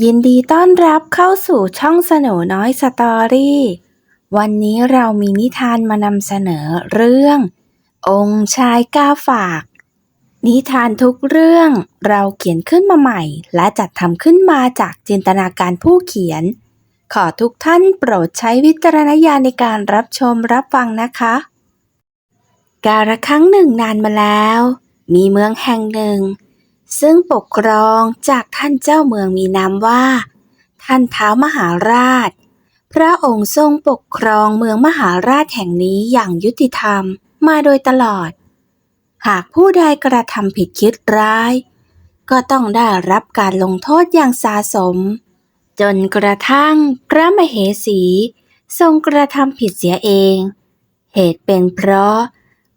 ยินดีต้อนรับเข้าสู่ช่องสโหนน้อยสตอรี่ วันนี้เรามีนิทานมานำเสนอเรื่อง องค์ชายกาฝาก นิทานทุกเรื่องเราเขียนขึ้นมาใหม่ และจัดทำขึ้นมาจากจินตนาการผู้เขียน ขอทุกท่านโปรดใช้วิจารณญาณในการรับชมรับฟังนะคะ กาละครั้งหนึ่งนานมาแล้ว มีเมืองแห่งหนึ่ง ซึ่งปกครองจากท่านเจ้าเมืองมีนามว่า ท่านท้าวมหาราช พระองค์ทรงปกครองเมืองมหาราชแห่งนี้อย่างยุติธรรมมาโดยตลอด หากผู้ใดกระทำผิดคิดร้าย ก็ต้องได้รับการลงโทษอย่างสาสม จนกระทั่งพระมเหสี ทรงกระทำผิดเสียเอง เหตุเป็นเพราะ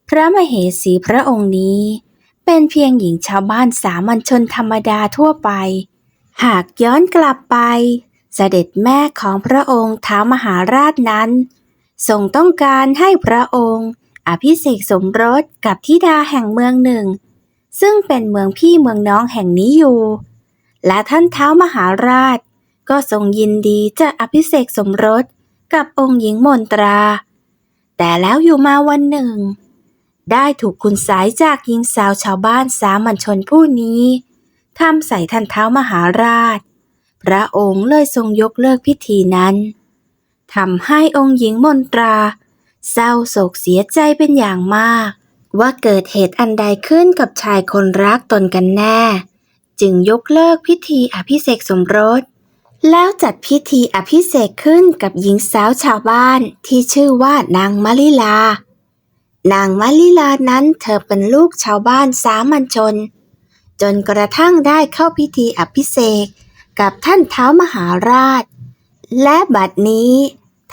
พระมเหสีพระองค์นี้ เป็นเพียงหญิงชาวบ้านสามัญชนธรรมดาทั่วไป หากย้อนกลับไป เสด็จแม่ของพระองค์ท้าวมหาราชนั้นทรงต้องการให้พระองค์ อภิเษกสมรสกับธิดาแห่งเมืองหนึ่ง ซึ่งเป็นเมืองพี่เมืองน้องแห่งนี้อยู่ และท่านเท้าวมหาราช ก็ทรงยินดีจะอภิเษกสมรสกับองค์หญิงมนตรา แต่แล้วอยู่มาวันหนึ่ง ได้ถูกคุณสายจากหญิงสาวชาวบ้านสามัญชนผู้นี้ทำใส่ท่านเท้ามหาราช พระองค์เลยทรงยกเลิกพิธีนั้นทำให้องค์หญิงมนตรา เศร้าโศกเสียใจเป็นอย่างมาก ว่าเกิดเหตุอันใดขึ้นกับชายคนรักตนกันแน่ จึงยกเลิกพิธีอภิเษกสมรส แล้วจัดพิธีอภิเษกขึ้นกับหญิงสาวชาวบ้านที่ชื่อว่านางมะลิลา นางมะลิลานั้นเธอเป็นลูกชาวบ้านสามัญชน จนกระทั่งได้เข้าพิธีอภิเษกกับท่านเท้ามหาราช และบัดนี้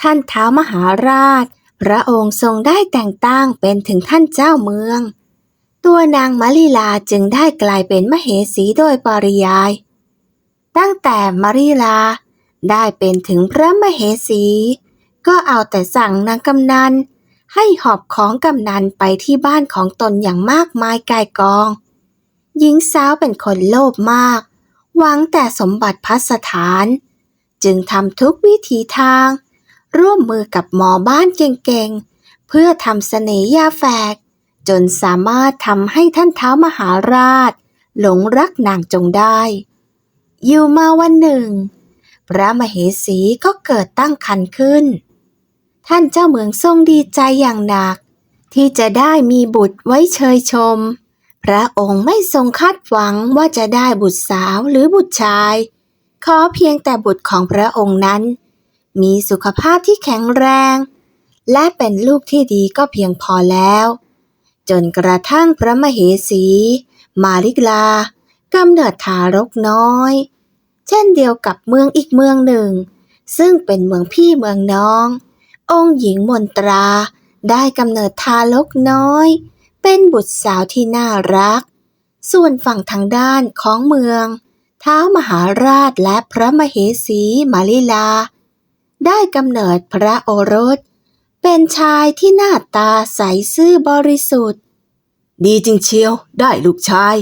ท่านเท้ามหาราช พระองค์ทรงได้แต่งตั้งเป็นถึงท่านเจ้าเมือง ตัวนางมะลิลาจึงได้กลายเป็นมเหสีโดยปริยาย ตั้งแต่มะลิลาได้เป็นถึงพระมเหสี ก็เอาแต่สั่งนางกำนัน ให้หอบของกำนันไปที่บ้านของตนอย่างมากมายกายกอง หญิงสาวเป็นคนโลภมาก หวังแต่สมบัติพัสถาน จึงทำทุกวิถีทาง ร่วมมือกับหมอบ้านเก่งๆ เพื่อทำเสน่ยาแฝก จนสามารถทำให้ท่านเท้ามหาราช หลงรักนางจงได้ อยู่มาวันหนึ่ง พระมเหสีก็เกิดตั้งครรภ์ขึ้น ท่านเจ้าเมืองทรงดีใจอย่างหนัก ที่จะได้มีบุตรไว้เชยชม พระองค์ไม่ทรงคาดหวังว่าจะได้บุตรสาวหรือบุตรชาย ขอเพียงแต่บุตรของพระองค์นั้น มีสุขภาพที่แข็งแรง และเป็นลูกที่ดีก็เพียงพอแล้ว จนกระทั่งพระมเหสี มาริกลากำเนิดทารกน้อย เช่นเดียวกับเมืองอีกเมืองหนึ่ง ซึ่งเป็นเมืองพี่เมืองน้อง องค์หญิงมนตราได้กำเนิดทารกน้อย เป็นบุตรสาวที่น่ารัก ส่วนฝั่งทางด้านของเมืองท้าวมหาราชและพระมเหสีมาลิลา ได้กำเนิดพระโอรส เป็นชายที่หน้าตาใสซื่อบริสุทธิ์ ดีจริงเชียวได้ลูกชาย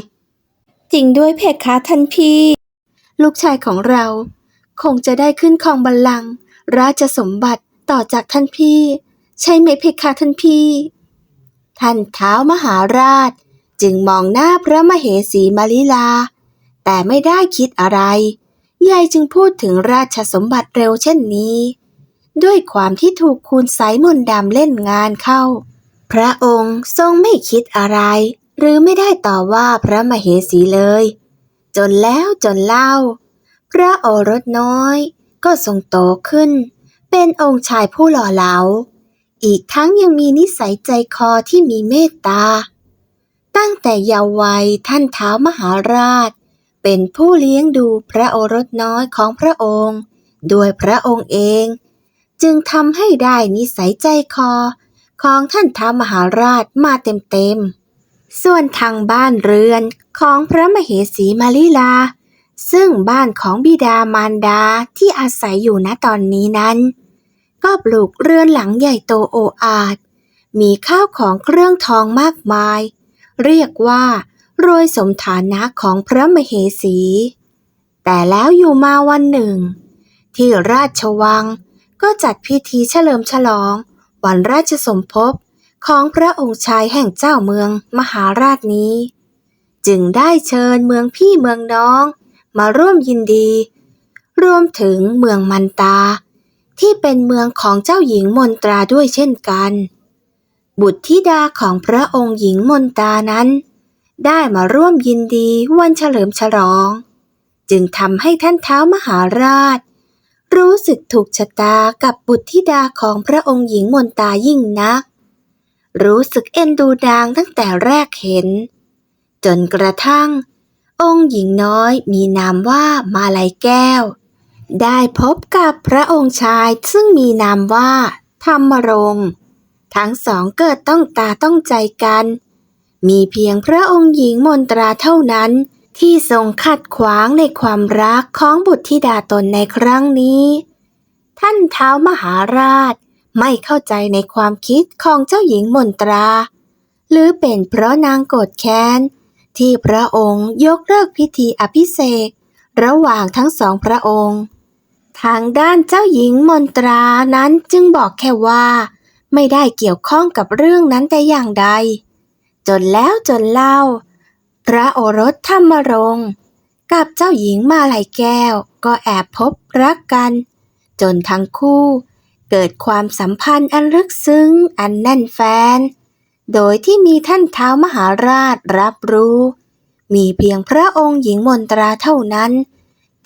จริงด้วยเพคะท่านพี่ ลูกชายของเรา คงจะได้ขึ้นครองบัลลังก์ราชสมบัติ ต่อจากท่านพี่ ใช่ไหมเพคะท่านพี่ ท่านเท้ามหาราช จึงมองหน้าพระมเหสีมาลิลา แต่ไม่ได้คิดอะไรยายจึงพูดถึงราชสมบัติเร็วเช่นนี้ ด้วยความที่ถูกคุณไสยมนต์ดำเล่นงานเข้า พระองค์ทรงไม่คิดอะไร หรือไม่ได้ต่อว่าพระมเหสีเลย จนแล้วจนเล่า พระโอรสน้อยก็ทรงโตขึ้น เป็นองค์ชายผู้หล่อเหลา อีกทั้งยังมีนิสัยใจคอที่มีเมตตา ตั้งแต่เยาว์วัยท่านเท้ามหาราช เป็นผู้เลี้ยงดูพระโอรสน้อยของพระองค์โดยพระองค์เอง จึงทำให้ได้นิสัยใจคอของท่านท้าวมหาราชมาเต็มๆ ส่วนทางบ้านเรือนของพระมเหสีมาลิลา ซึ่งบ้านของบิดามารดาที่อาศัยอยู่ณตอนนี้นั้น ก็ปลูกเรือนหลังใหญ่โตโออาด มีข้าวของเครื่องทองมากมาย เรียกว่ารวยสมฐานะของพระมเหสี แต่แล้วอยู่มาวันหนึ่ง ที่ราชวังก็จัดพิธีเฉลิมฉลอง วันราชสมภพของพระองค์ชายแห่งเจ้าเมืองมหาราชนี้ จึงได้เชิญเมืองพี่เมืองน้อง มาร่วมยินดี รวมถึงเมืองมันตา ที่เป็นเมืองของเจ้าหญิงมนตราด้วยเช่นกัน บุตรธิดาของพระองค์หญิงมนตานั้น ได้มาร่วมยินดีวันเฉลิมฉลอง จึงทำให้ท่านเท้ามหาราช รู้สึกถูกชะตากับบุตรธิดาของพระองค์หญิงมนตายิ่งนัก รู้สึกเอ็นดูดางตั้งแต่แรกเห็น จนกระทั่ง องค์หญิงน้อยมีนามว่ามาลัยแก้ว ได้พบกับพระองค์ชายซึ่งมีนามว่า ธรรมรงค์ทั้งสองเกิดต้องตาต้องใจกัน มีเพียงพระองค์หญิงมนตราเท่านั้นที่ทรงขัดขวางในความรักของบุตรธิดาตนในครั้งนี้ ท่านเท้ามหาราชไม่เข้าใจในความคิดของเจ้าหญิงมนตรา หรือเป็นเพราะนางโกรธแค้น ที่พระองค์ยกเลิกพิธีอภิเษกระหว่างทั้งสองพระองค์ ทางด้านเจ้าหญิงมนตรานั้นจึงบอกแค่ว่า ไม่ได้เกี่ยวข้องกับเรื่องนั้นแต่อย่างใด จนแล้วจนเล่า พระโอรสธรรมรงค์กับเจ้าหญิงมาลัยแก้วก็แอบพบรักกัน จนทั้งคู่เกิดความสัมพันธ์อันลึกซึ้งอันแน่นแฟ้น โดยที่มีท่านเท้ามหาราชรับรู้ มีเพียงพระองค์หญิงมนตราเท่านั้น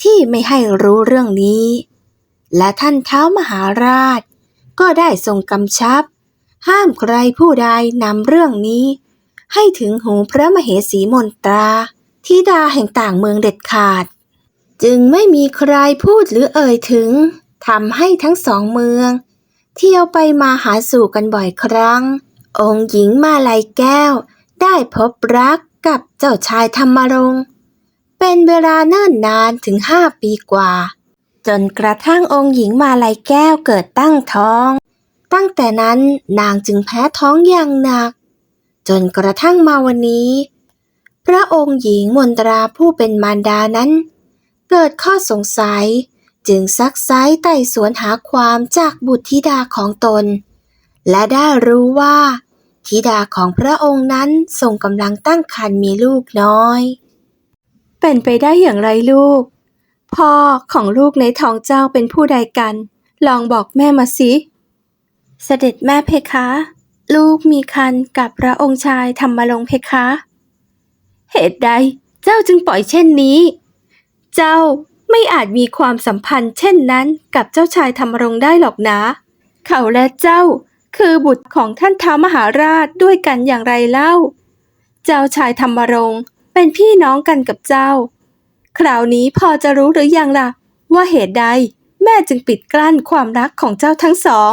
ที่ไม่ให้รู้เรื่องนี้ และท่านเท้ามหาราช ก็ได้ทรงกำชับ ห้ามใครผู้ใดนำเรื่องนี้ ให้ถึงหูพระมเหสีมนตราธิดาแห่งต่างเมืองเด็ดขาด จึงไม่มีใครพูดหรือเอ่ยถึงทำให้ทั้งสองเมือง เที่ยวไปมาหาสู่กันบ่อยครั้ง องค์หญิงมาลัยแก้ว ได้พบรักกับเจ้าชายธรรมรงค์เป็นเวลาเนิ่นนานถึงห้าปีกว่า จนกระทั่งองค์หญิงมาลัยแก้วเกิดตั้งท้อง ตั้งแต่นั้นนางจึงแพ้ท้องอย่างหนัก จนกระทั่งมาวันนี้ พระองค์หญิงมนตราผู้เป็นมารดานั้น เกิดข้อสงสัยจึงซักไซ้ไต่สวนหาความจากบุตรธิดาของตน และได้รู้ว่าธิดาของพระองค์นั้นทรงกำลังตั้งครรภ์มีลูกน้อย เป็นไปได้อย่างไรลูก พ่อของลูกในท้องเจ้าเป็นผู้ใดกัน ลองบอกแม่มาสิ เสด็จแม่เพคะ ลูกมีคันกับพระองค์ชายธรรมรงค์เพคะ เหตุใดเจ้าจึงปล่อยเช่นนี้ เจ้าไม่อาจมีความสัมพันธ์เช่นนั้นกับเจ้าชายธรรมรงค์ได้หรอกนะ เขาและเจ้า คือบุตรของท่านท้าวมหาราชด้วยกันอย่างไรเล่า เจ้าชายธรรมรงค์เป็นพี่น้องกันกับเจ้า คราวนี้พอจะรู้หรือยังล่ะ ว่าเหตุใดแม่จึงปิดกลั้นความรักของเจ้าทั้งสอง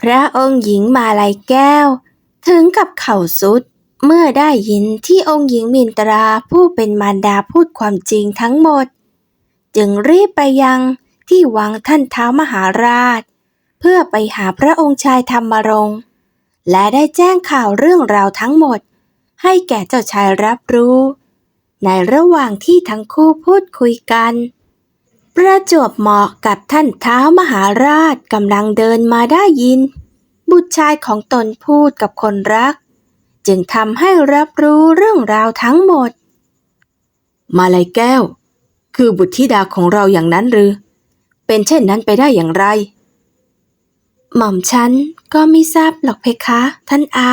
พระองค์หญิงมาลัยแก้ว ถึงกับเข่าสุด เมื่อได้ยินที่องค์หญิงมินตราผู้เป็นมารดาพูดความจริงทั้งหมด จึงรีบไปยังที่วังท่านเท้ามหาราช เพื่อไปหาพระองค์ชายธรรมรงค์ และได้แจ้งข่าวเรื่องราวทั้งหมด ให้แก่เจ้าชายรับรู้ ในระหว่างที่ทั้งคู่พูดคุยกัน ประจวบเหมาะกับท่านเท้ามหาราชกำลังเดินมาได้ยิน บุตรชายของตนพูดกับคนรัก จึงทำให้รับรู้เรื่องราวทั้งหมด มาลัยแก้ว คือบุตรธิดาของเราอย่างนั้นหรือ เป็นเช่นนั้นไปได้อย่างไร หม่อมฉันก็ไม่ทราบหรอกเพคะ ท่านอา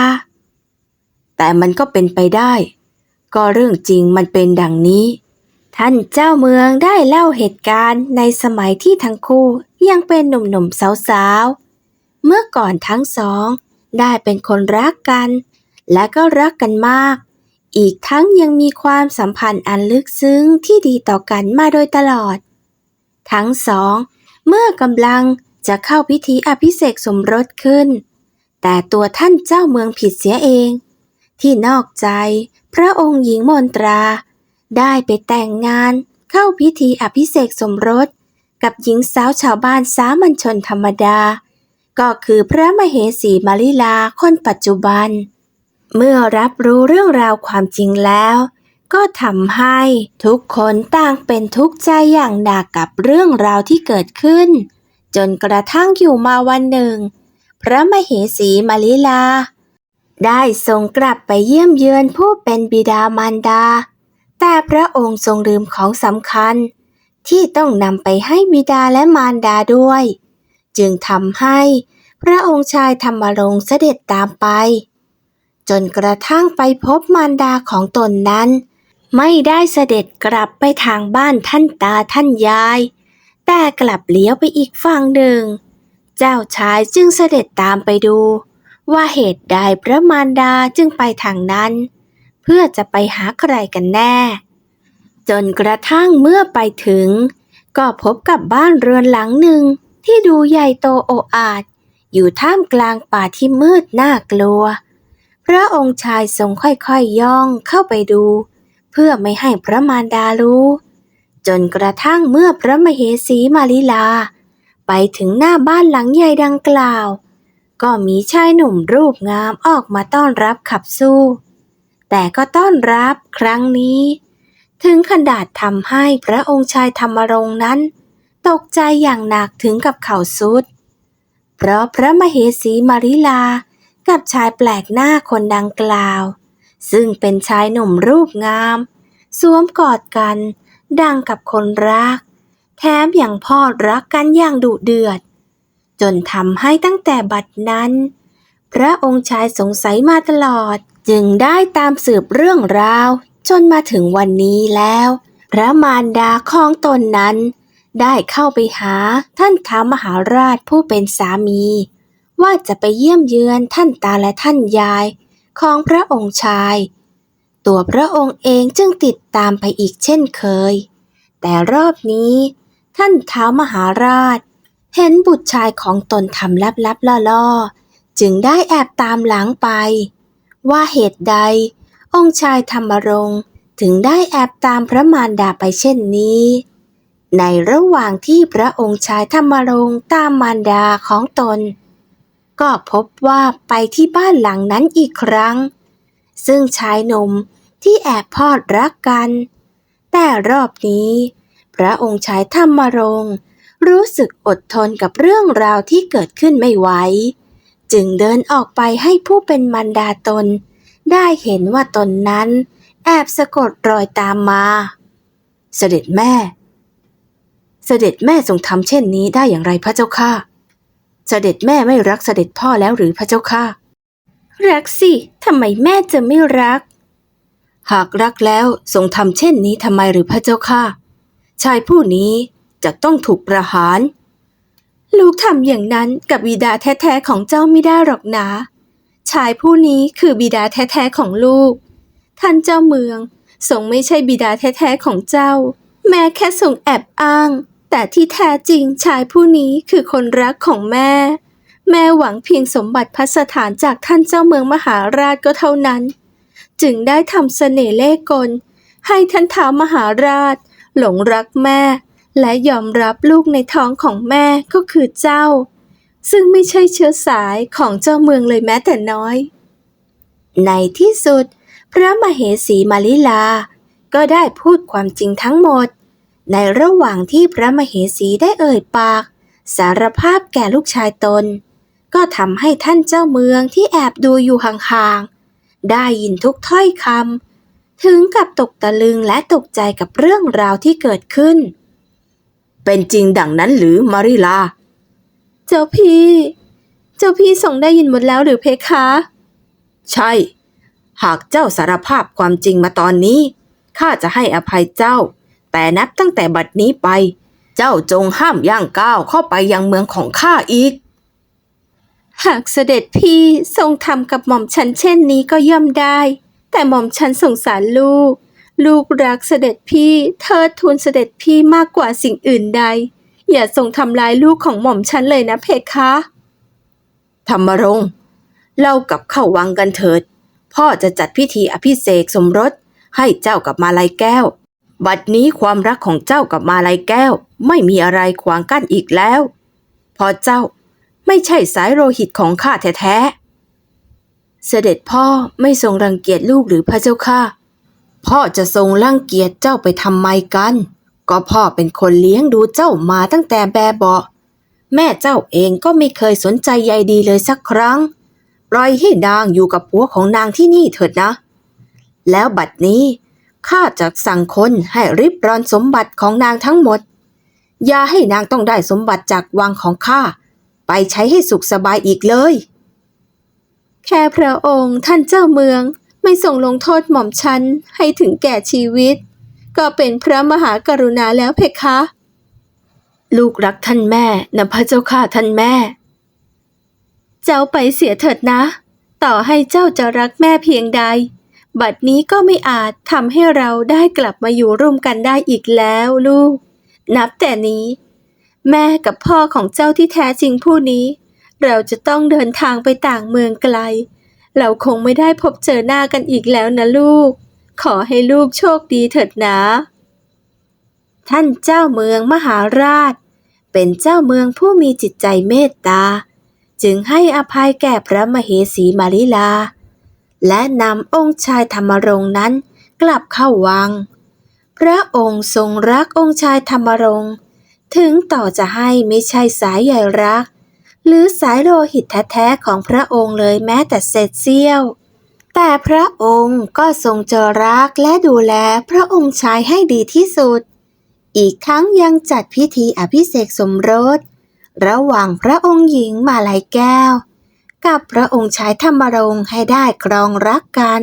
แต่มันก็เป็นไปได้ ก็เรื่องจริงมันเป็นดังนี้ ท่านเจ้าเมืองได้เล่าเหตุการณ์ในสมัยที่ทั้งคู่ยังเป็นหนุ่มๆสาวๆ เมื่อก่อนทั้งสอง ได้เป็นคนรักกัน และก็รักกันมาก อีกทั้งยังมีความสัมพันธ์อันลึกซึ้งที่ดีต่อกันมาโดยตลอด ทั้งสอง เมื่อกำลัง จะเข้าพิธีอภิเษกสมรสขึ้น แต่ตัวท่านเจ้าเมืองผิดเสียเอง ที่นอกใจพระองค์หญิงมนตรา ได้ไปแต่งงานเข้าพิธีอภิเษกสมรส กับหญิงสาวชาวบ้านสามัญชนธรรมดา ก็คือพระมเหสีมาริลาคนปัจจุบัน เมื่อรับรู้เรื่องราวความจริงแล้วก็ทำให้ทุกคนต่างเป็นทุกข์ใจอย่างหนักกับเรื่องราวที่เกิดขึ้น จนกระทั่งอยู่มาวันหนึ่ง พระมเหสีมาลิลา ได้ทรงกลับไปเยี่ยมเยือนผู้เป็นบิดามารดา แต่พระองค์ทรงลืมของสำคัญ ที่ต้องนำไปให้บิดาและมารดาด้วย จึงทำให้พระองค์ชายธรรมรงค์เสด็จตามไป จนกระทั่งไปพบมารดาของตนนั้น ไม่ได้เสด็จกลับไปทางบ้านท่านตาท่านยาย แต่กลับเลี้ยวไปอีกฝั่งหนึ่ง เจ้าชายจึงเสด็จตามไปดู ว่าเหตุใดพระมารดาจึงไปทางนั้น เพื่อจะไปหาใครกันแน่ จนกระทั่งเมื่อไปถึง ก็พบกับบ้านเรือนหลังหนึ่งที่ดูใหญ่โตโออาดอยู่ท่ามกลางป่าที่มืดน่ากลัว พระองค์ชายทรงค่อยๆย่องเข้าไปดู เพื่อไม่ให้พระมารดารู้ จนกระทั่งเมื่อพระมเหสีมาลิลา ไปถึงหน้าบ้านหลังใหญ่ดังกล่าว ก็มีชายหนุ่มรูปงามออกมาต้อนรับขับสู้ แต่ก็ต้อนรับครั้งนี้ ถึงขนาดทำให้พระองค์ชายธรรมรงค์นั้น ตกใจอย่างหนักถึงกับเข่าสุด เพราะพระมเหสีมาริลากับชายแปลกหน้าคนดังกล่าว ซึ่งเป็นชายหนุ่มรูปงาม สวมกอดกัน ดังกับคนรัก แถมอย่างพอดรักกันอย่างดุเดือด จนทำให้ตั้งแต่บัดนั้น พระองค์ชายสงสัยมาตลอดจึงได้ตามสืบเรื่องราว จนมาถึงวันนี้แล้ว พระมารดาของตนนั้น ได้เข้าไปหาท่านท้ามหาราชผู้เป็นสามี ว่าจะไปเยี่ยมเยือนท่านตาและท่านยายของพระองค์ชาย ตัวพระองค์เองจึงติดตามไปอีกเช่นเคย แต่รอบนี้ ท่านท้าวมหาราช เห็นบุตรชายของตนทำลับๆล่อๆ จึงได้แอบตามหลังไป ว่าเหตุใด องค์ชายธรรมรงค์ถึงได้แอบตามพระมารดาไปเช่นนี้ ในระหว่างที่พระองค์ชายธรรมรงค์ตามมารดาของตน ก็พบว่าไปที่บ้านหลังนั้นอีกครั้ง ซึ่งชายหนุ่มที่แอบพอดรักกัน แต่รอบนี้ พระองค์ชายธรรมรงค์รู้สึกอดทนกับเรื่องราวที่เกิดขึ้นไม่ไหว จึงเดินออกไปให้ผู้เป็นมารดาตน ได้เห็นว่าตนนั้น แอบสะกดรอยตามมา เสด็จแม่ เสด็จแม่ทรงทำเช่นนี้ได้อย่างไรพระเจ้าค่ะ เสด็จแม่ไม่รักเสด็จพ่อแล้วหรือพระเจ้าค่ะ รักสิทำไมแม่จะไม่รัก หากรักแล้วทรงทำเช่นนี้ทำไมหรือพระเจ้าค่ะ ชายผู้นี้จะต้องถูกประหาร ลูกทำอย่างนั้นกับบิดาแท้ๆของเจ้าไม่ได้หรอกนะ ชายผู้นี้คือบิดาแท้ๆของลูก ท่านเจ้าเมืองทรงไม่ใช่บิดาแท้ๆของเจ้า แม่แค่ทรงแอบอ้าง แต่ที่แท้จริงชายผู้นี้คือคนรักของแม่ แม่หวังเพียงสมบัติพัสถานจากท่านเจ้าเมืองมหาราชก็เท่านั้น จึงได้ทำเสน่ห์เล่กล ให้ท่านท้าวมหาราช หลงรักแม่ และยอมรับลูกในท้องของแม่ก็คือเจ้า ซึ่งไม่ใช่เชื้อสายของเจ้าเมืองเลยแม้แต่น้อย ในที่สุด พระมเหสีมาลิลา ก็ได้พูดความจริงทั้งหมด ในระหว่างที่พระมเหสีได้เอ่ยปาก สารภาพแก่ลูกชายตน ก็ทำให้ท่านเจ้าเมืองที่แอบดูอยู่ห่างๆ ได้ยินทุกถ้อยคำถึงกับตกตะลึงและตกใจกับเรื่องราวที่เกิดขึ้น เป็นจริงดังนั้นหรือมาริลา เจ้าพี่ เจ้าพี่ทรงได้ยินหมดแล้วหรือเพคะ ใช่ หากเจ้าสารภาพความจริงมาตอนนี้ข้าจะให้อภัยเจ้า แต่นับตั้งแต่บัดนี้ไป เจ้าจงห้ามย่างก้าวเข้าไปยังเมืองของข้าอีก หากเสด็จพี่ทรงทำกับหม่อมฉันเช่นนี้ก็ย่อมได้ แต่หม่อมฉันสงสารลูก ลูกรักเสด็จพี่เทิดทูนเสด็จพี่มากกว่าสิ่งอื่นใด อย่าทรงทำร้ายลูกของหม่อมฉันเลยนะเพคะธรรมรงค์เรากับเข้าวังกันเถิด พ่อจะจัดพิธีอภิเษกสมรส ให้เจ้ากับมาลัยแก้ว บัดนี้ความรักของเจ้ากับมาลัยแก้ว ไม่มีอะไรขวางกั้นอีกแล้ว พอเจ้า ไม่ใช่สายโลหิตของข้าแท้ๆ เสด็จพ่อไม่ทรงรังเกียจลูกหรือพระเจ้าค่ะ พ่อจะทรงรังเกียจเจ้าไปทำไมกัน ก็พ่อเป็นคนเลี้ยงดูเจ้ามาตั้งแต่แบบเบาะแม่เจ้าเองก็ไม่เคยสนใจใยดีเลยสักครั้ง ปล่อยให้นางอยู่กับผัวของนางที่นี่เถิดนะ แล้วบัดนี้ข้าจะสั่งคนให้ริบรอนสมบัติของนางทั้งหมด อย่าให้นางต้องได้สมบัติจากวังของข้า ไปใช้ให้สุขสบายอีกเลย แค่พระองค์ท่านเจ้าเมืองไม่ทรงลงโทษหม่อมฉันให้ถึงแก่ชีวิต ก็เป็นพระมหากรุณาแล้วเพคะ ลูกรักท่านแม่นะพระเจ้าข้าท่านแม่ เจ้าไปเสียเถิดนะ ต่อให้เจ้าจะรักแม่เพียงใด บัดนี้ก็ไม่อาจทำให้เราได้กลับมาอยู่ร่วมกันได้อีกแล้วลูก นับแต่นี้ แม่กับพ่อของเจ้าที่แท้จริงผู้นี้ เราจะต้องเดินทางไปต่างเมืองไกล เราคงไม่ได้พบเจอหน้ากันอีกแล้วนะลูก ขอให้ลูกโชคดีเถิดนะ ท่านเจ้าเมืองมหาราช เป็นเจ้าเมืองผู้มีจิตใจเมตตา จึงให้อภัยแก่พระมเหสีมาริลา และนำองค์ชายธรรมรงค์นั้นกลับเข้าวัง พระองค์ทรงรักองค์ชายธรรมรงค์ ถึงต่อจะให้ไม่ใช่สายใหญ่รัก หรือสายโลหิตแท้ๆของพระองค์เลยแม้แต่เศษเสี้ยว แต่พระองค์ก็ทรงจะรักและดูแลพระองค์ชายให้ดีที่สุด อีกทั้งยังจัดพิธีอภิเษกสมรส ระหว่างพระองค์หญิงมาลัยแก้ว กับพระองค์ชายธรรมรงค์ให้ได้ครองรักกัน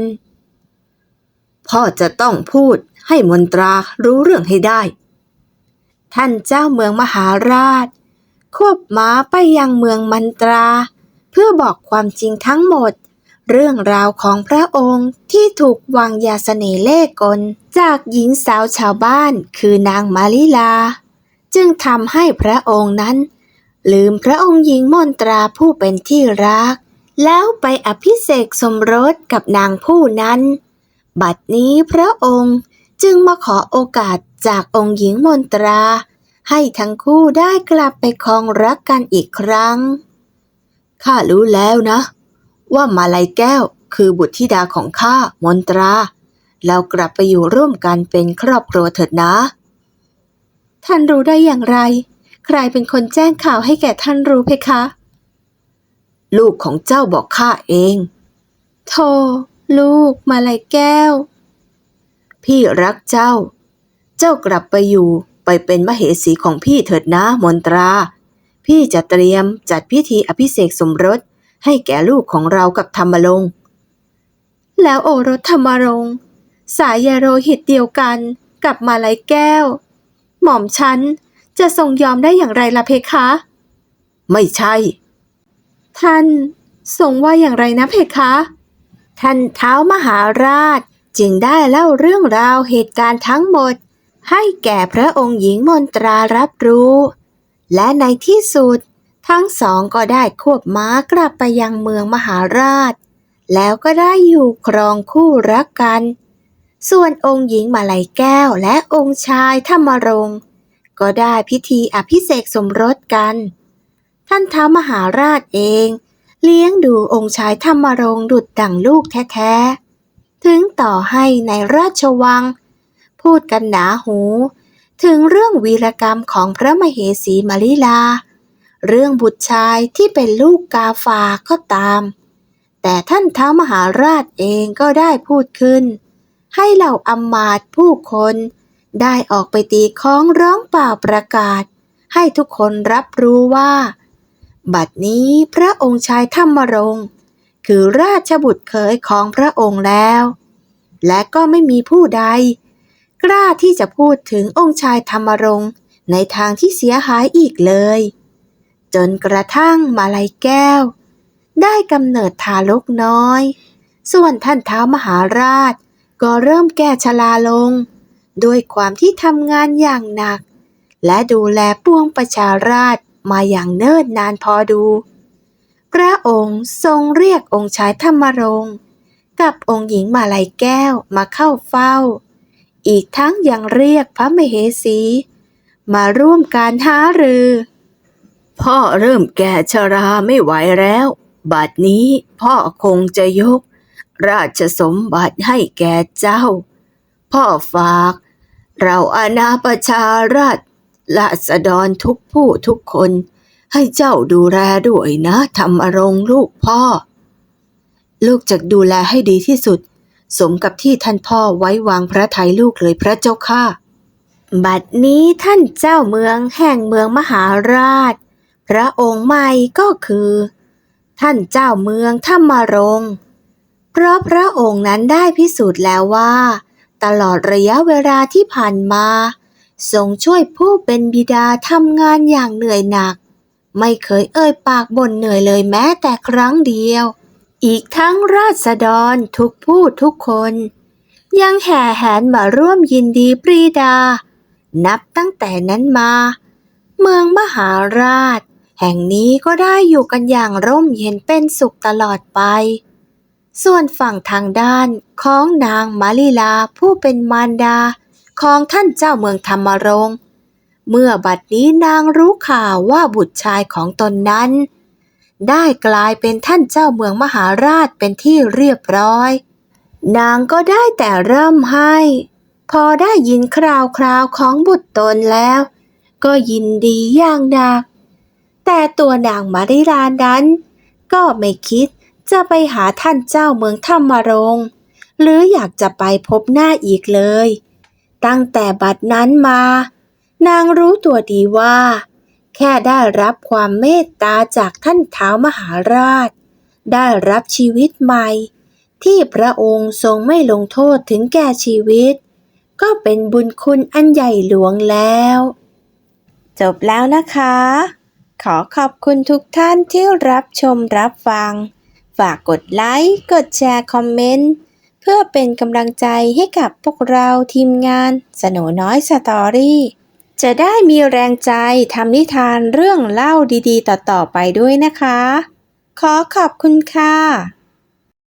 พ่อจะต้องพูดให้มนตรารู้เรื่องให้ได้ ท่านเจ้าเมืองมหาราช ควบม้าไปยังเมืองมันตรา เพื่อบอกความจริงทั้งหมด เรื่องราวของพระองค์ที่ถูกวางยาเสน่ห์เล่กล จากหญิงสาวชาวบ้านคือนางมาลิลา จึงทำให้พระองค์นั้น ลืมพระองค์หญิงมนตราผู้เป็นที่รัก แล้วไปอภิเษกสมรสกับนางผู้นั้น บัดนี้พระองค์ จึงมาขอโอกาสจากองค์หญิงมนตรา ให้ทั้งคู่ได้กลับไปครองรักกันอีกครั้ง ข้ารู้แล้วนะ ว่ามาลัยแก้วคือบุตรธิดาของข้ามนตรา เรากลับไปอยู่ร่วมกันเป็นครอบครัวเถิดนะ ท่านรู้ได้อย่างไร ใครเป็นคนแจ้งข่าวให้แก่ท่านรู้เพคะ ลูกของเจ้าบอกข้าเอง โธลูกมาลัยแก้ว พี่รักเจ้า เจ้ากลับไปอยู่ไปเป็นมเหสีของพี่เถิดนะมนตรา พี่จะเตรียมจัดพิธีอภิเษกสมรสให้แก่ลูกของเรากับธรรมลง แล้วโอรสธรรมรงสายยาโรหิตเดียวกันกับมาลัยแก้ว หม่อมฉันจะทรงยอมได้อย่างไรล่ะเพคะ ไม่ใช่ ท่านทรงว่าอย่างไรนะเพคะ ท่านเท้ามหาราช จึงได้เล่าเรื่องราวเหตุการณ์ทั้งหมด ให้แก่พระองค์หญิงมนตรารับรู้ และในที่สุด ทั้งสองก็ได้ควบม้ากลับไปยังเมืองมหาราช แล้วก็ได้อยู่ครองคู่รักกัน ส่วนองค์หญิงมาลัยแก้วและองค์ชายธรรมรงค์ก็ได้พิธีอภิเษกสมรสกัน ท่านท้ามหาราชเอง เลี้ยงดูองค์ชายธรรมรงดุดดั่งลูกแท้ๆ ถึงต่อให้ในราชวัง พูดกันหนาหู ถึงเรื่องวีรกรรมของพระมเหสีมาริลา เรื่องบุตรชายที่เป็นลูกกาฝากก็ตาม แต่ท่านท้ามหาราชเองก็ได้พูดขึ้น ให้เหล่าอำมาตย์ผู้คนได้ออกไปตีค้องร้องเป่าประกาศ ให้ทุกคนรับรู้ว่า บัดนี้พระองค์ชายธรรมรงค์ คือราชบุตรเขยของพระองค์แล้ว และก็ไม่มีผู้ใด กล้าที่จะพูดถึงองค์ชายธรรมรงค์ในทางที่เสียหายอีกเลย จนกระทั่งมาลัยแก้ว ได้กำเนิดทารกน้อย ส่วนท่านเท้ามหาราช ก็เริ่มแก่ชราลง ด้วยความที่ทำงานอย่างหนัก และดูแลปวงประชาราชมาอย่างเนิ่นนานพอดู พระองค์ทรงเรียกองค์ชายธรรมรงค์กับองค์หญิงมาลัยแก้วมาเข้าเฝ้า อีกทั้งยังเรียกพระมเหสี มาร่วมการหารือ พ่อเริ่มแก่ชราไม่ไหวแล้ว บัดนี้พ่อคงจะยก ราชสมบัติให้แก่เจ้า พ่อฝาก เราอาณาประชาราษฎรราษฎรทุกผู้ทุกคน ให้เจ้าดูแลด้วยนะธรรมรงลูกพ่อ ลูกจะดูแลให้ดีที่สุด สมกับที่ท่านพ่อไว้วางพระทัยลูกเลยพระเจ้าค่ะ บัดนี้ท่านเจ้าเมืองแห่งเมืองมหาราช พระองค์ใหม่ก็คือ ท่านเจ้าเมืองธรรมรงเพราะพระองค์นั้นได้พิสูจน์แล้วว่า ตลอดระยะเวลาที่ผ่านมาทรงช่วยผู้เป็นบิดาทำงานอย่างเหนื่อยหนัก ไม่เคยเอ่ยปากบ่นเหนื่อยเลยแม้แต่ครั้งเดียว อีกทั้งราษฎรทุกผู้ทุกคน ยังแห่แหนมาร่วมยินดีปรีดา นับตั้งแต่นั้นมา เมืองมหาราช แห่งนี้ก็ได้อยู่กันอย่างร่มเย็นเป็นสุขตลอดไป ส่วนฝั่งทางด้านของนางมาลิลาผู้เป็นมารดาของท่านเจ้าเมืองธรรมรงค์ เมื่อบัดนี้นางรู้ข่าวว่าบุตรชายของตนนั้น ได้กลายเป็นท่านเจ้าเมืองมหาราชเป็นที่เรียบร้อย นางก็ได้แต่เริ่มให้ พอได้ยินคราวคราวของบุตรตนแล้ว ก็ยินดีอย่างหนัก แต่ตัวนางมาริลานั้น ก็ไม่คิดจะไปหาท่านเจ้าเมืองธรรมรงหรืออยากจะไปพบหน้าอีกเลย ตั้งแต่บัดนั้นมา นางรู้ตัวดีว่า แค่ได้รับความเมตตาจากท่านเท้าวมหาราช ได้รับชีวิตใหม่ ที่พระองค์ทรงไม่ลงโทษถึงแก่ชีวิต ก็เป็นบุญคุณอันใหญ่หลวงแล้ว จบแล้วนะคะ ขอขอบคุณทุกท่านที่รับชมรับฟัง ฝากกดไลค์ กดแชร์ คอมเมนต์เพื่อเป็นกำลังใจให้กับพวกเราทีมงานสโนน้อยสตอรี่ จะได้มีแรงใจทำนิทานเรื่องเล่าดีๆ ต่อ ๆ ไปด้วยนะคะ ขอขอบคุณค่ะ